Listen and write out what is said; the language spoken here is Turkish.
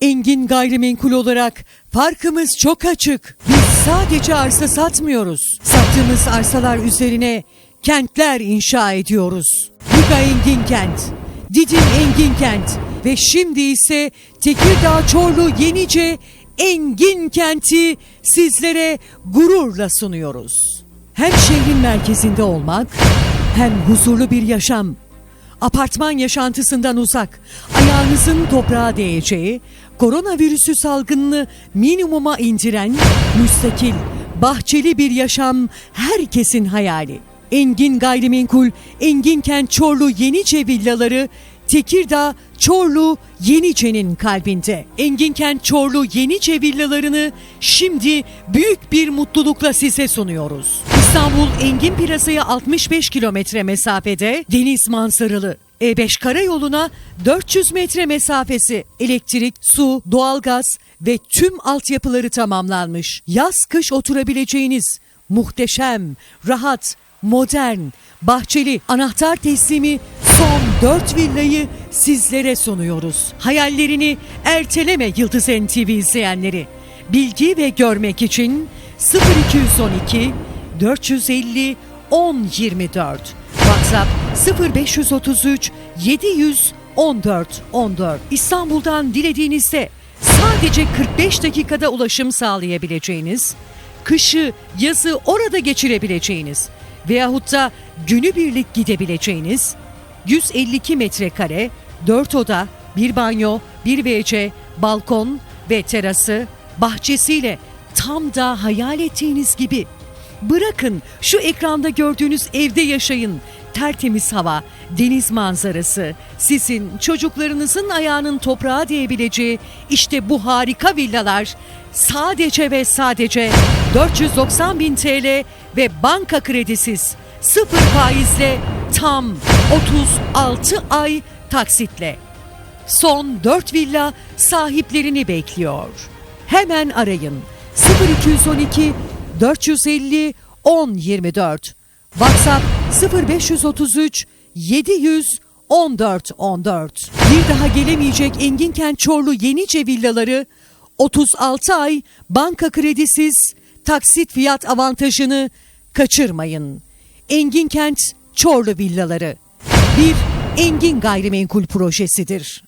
Engin Gayrimenkul olarak farkımız çok açık. Biz sadece arsa satmıyoruz. Sattığımız arsalar üzerine kentler inşa ediyoruz. Liga Engin Kent, Didim Engin Kent ve şimdi ise Tekirdağ Çorlu Yenice Engin Kent'i sizlere gururla sunuyoruz. Hem şehrin merkezinde olmak hem huzurlu bir yaşam apartman yaşantısından uzak, ayağınızın toprağa değeceği, koronavirüsü salgınını minimuma indiren, müstakil, bahçeli bir yaşam herkesin hayali. Engin Gayrimenkul, Engin Kent Çorlu Yenice villaları Tekirdağ, Çorlu, Yenice'nin kalbinde. Engin Kent Çorlu Yenice villalarını şimdi büyük bir mutlulukla size sunuyoruz. İstanbul Engin Plasa'ya 65 kilometre mesafede deniz manzaralı. E5 karayoluna 400 metre mesafesi, elektrik, su, doğalgaz ve tüm altyapıları tamamlanmış. Yaz kış oturabileceğiniz muhteşem, rahat, modern, bahçeli anahtar teslimi son 4 villayı sizlere sunuyoruz. Hayallerini erteleme Yıldız NTV izleyenleri. Bilgi ve görmek için 0212 450 1024 WhatsApp 0533 714 14 İstanbul'dan dilediğinizde sadece 45 dakikada ulaşım sağlayabileceğiniz, kışı, yazı orada geçirebileceğiniz veyahut da günübirlik gidebileceğiniz 152 metrekare, 4 oda, bir banyo, bir WC, balkon ve terası, bahçesiyle tam da hayal ettiğiniz gibi. Bırakın şu ekranda gördüğünüz evde yaşayın. Tertemiz hava, deniz manzarası, sizin çocuklarınızın ayağının toprağa değebileceği işte bu harika villalar sadece ve sadece 490 bin TL ve banka kredisiz, sıfır faizle tam 36 ay taksitle. Son 4 villa sahiplerini bekliyor. Hemen arayın. 0212 450 1024 WhatsApp 0533 700 14 14 Bir daha gelemeyecek Engin Kent Çorlu Yenice villaları 36 ay banka kredisiz taksit fiyat avantajını kaçırmayın. Engin Kent Çorlu villaları bir Engin Gayrimenkul projesidir.